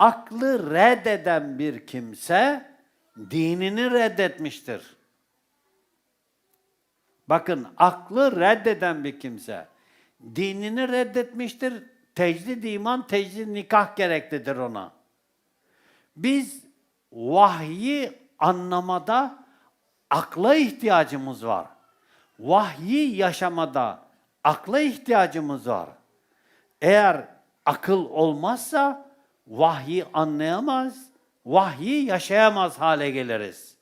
aklı reddeden bir kimse dinini reddetmiştir. Bakın aklı reddeden bir kimse dinini reddetmiştir. Tecdid iman, tecdid nikah gereklidir ona. Biz vahyi anlamada akla ihtiyacımız var. Vahyi yaşamada akla ihtiyacımız var. Eğer akıl olmazsa vahyi anlayamaz, vahyi yaşayamaz hale geliriz.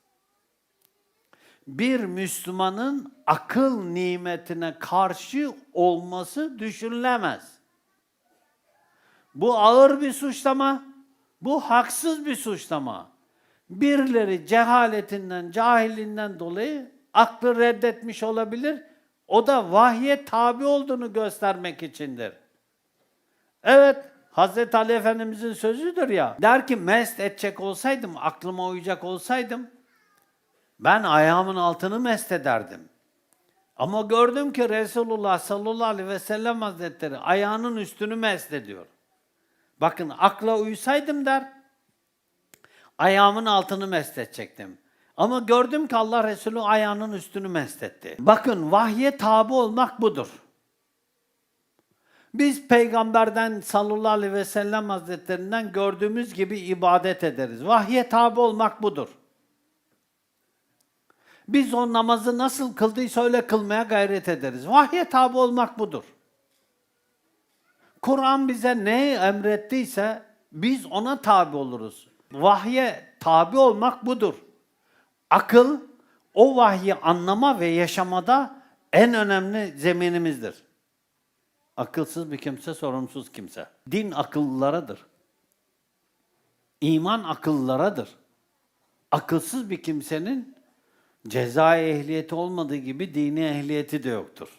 Bir Müslümanın akıl nimetine karşı olması düşünülemez. Bu ağır bir suçlama, bu haksız bir suçlama. Birileri cehaletinden, cahilliğinden dolayı aklı reddetmiş olabilir. O da vahye tabi olduğunu göstermek içindir. Evet, Hazreti Ali Efendimizin sözüdür ya. Der ki mest edecek olsaydım, aklıma uyacak olsaydım, ben ayağımın altını mest ederdim. Ama gördüm ki Resulullah sallallahu aleyhi ve sellem hazretleri ayağının üstünü mest ediyor. Bakın akla uysaydım der, ayağımın altını mest edecektim. Ama gördüm ki Allah Resulü ayağının üstünü mest etti. Bakın vahye tabi olmak budur. Biz peygamberden sallallahu aleyhi ve sellem hazretlerinden gördüğümüz gibi ibadet ederiz. Vahye tabi olmak budur. Biz o namazı nasıl kıldıysa öyle kılmaya gayret ederiz. Vahye tabi olmak budur. Kur'an bize neyi emrettiyse biz ona tabi oluruz. Vahye tabi olmak budur. Akıl o vahyi anlama ve yaşamada en önemli zeminimizdir. Akılsız bir kimse sorumsuz kimse. Din akıllılaradır. İman akıllılaradır. Akılsız bir kimsenin ceza ehliyeti olmadığı gibi dini ehliyeti de yoktur.